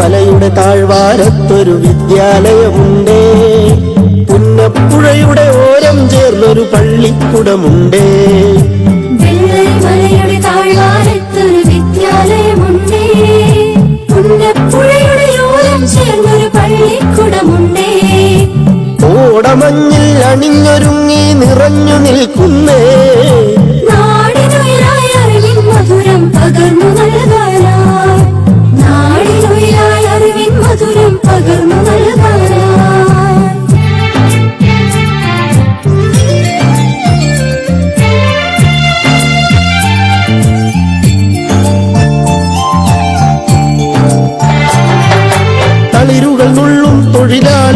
മലയുടെ താഴ്വാരത്തൊരു വിദ്യാലയമുണ്ടേ. പുന്നപ്പുഴയുടെ ഓരം ചേർന്നൊരു പള്ളിക്കുടമുണ്ടേ.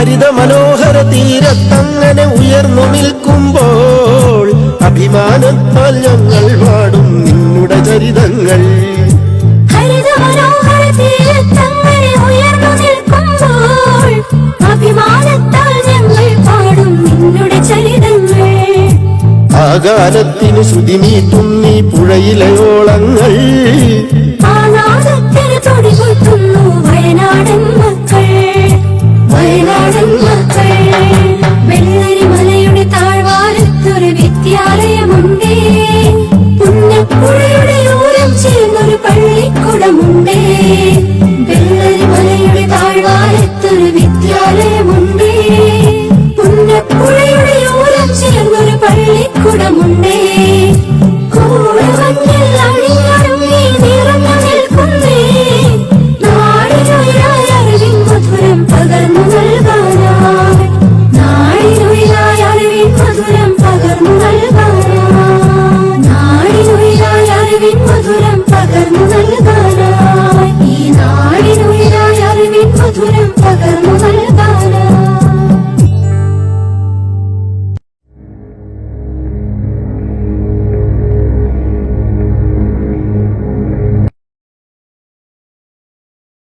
ഹരിത മനോഹര തീരത്തങ്ങനെ ഉയർന്നു നിൽക്കുമ്പോൾ അഭിമാനത്താൽ ഞങ്ങൾ പാടും നിങ്ങളുടെ ചരിതങ്ങൾ. ആകാലത്തിന് ശ്രുതി നീ പുഴയിലെ ഓളങ്ങൾ വയനാടൻ മക്കൾ. உங்கள்